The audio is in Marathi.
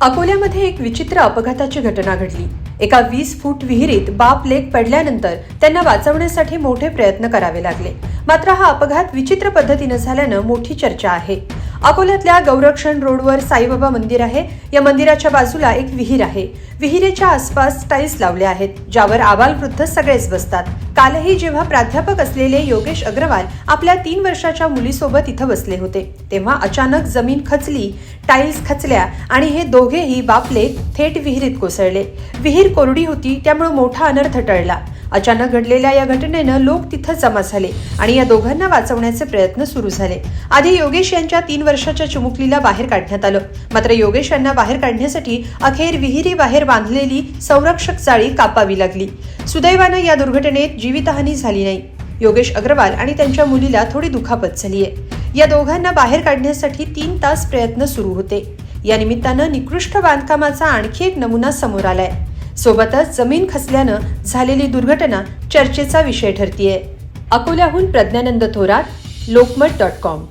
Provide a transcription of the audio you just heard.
अकोल्यामध्ये एक विचित्र अपघाताची घटना घडली. एका वीस फूट विहिरीत बाप लेक पडल्यानंतर त्यांना वाचवण्यासाठी मोठे प्रयत्न करावे लागले. मात्र हा अपघात विचित्र पद्धतीनं झाल्यानं मोठी चर्चा आहे. अकोल्यातल्या गौरक्षण रोडवर साईबाबा मंदिर आहे. या मंदिराच्या बाजूला एक विहीर आहे. विहिरीच्या आसपास टाईल्स लावले आहेत ज्यावर आबालवृद्ध सगळेच बसतात. कालही जेव्हा प्राध्यापक असलेले योगेश अग्रवाल आपल्या तीन वर्षाच्या मुलीसोबत इथं बसले होते तेव्हा अचानक जमीन खचली टाईल्स खचल्या आणि हे दोघेही बापले थेट विहिरीत कोसळले. विहीर कोरडी होती त्यामुळे मोठा अनर्थ टळला. अचानक घडलेल्या या घटनेनं लोक तिथं जमा झाले आणि या दोघांना वाचवण्याचे प्रयत्न सुरू झाले. आधी योगेश यांच्या तीन वर्षाच्या चिमुकलीला बाहेर काढण्यात आलं. मात्र योगेश यांना बाहेर काढण्यासाठी अखेर विहिरी बाहेर बांधलेली संरक्षक जाळी कापावी लागली. सुदैवानं या दुर्घटनेत जीवितहानी झाली नाही. योगेश अग्रवाल आणि त्यांच्या मुलीला थोडी दुखापत झाली आहे या दोघांना बाहेर काढण्यासाठी तीन तास प्रयत्न सुरू होते. या निमित्तानं निकृष्ट बांधकामाचा आणखी एक नमुना समोर आलाय. सोबतच जमीन खचल्यानं झालेली दुर्घटना चर्चेचा विषय ठरतीये. अकोल्याहून प्रज्ञानंद थोरात लोकमत डॉट कॉम.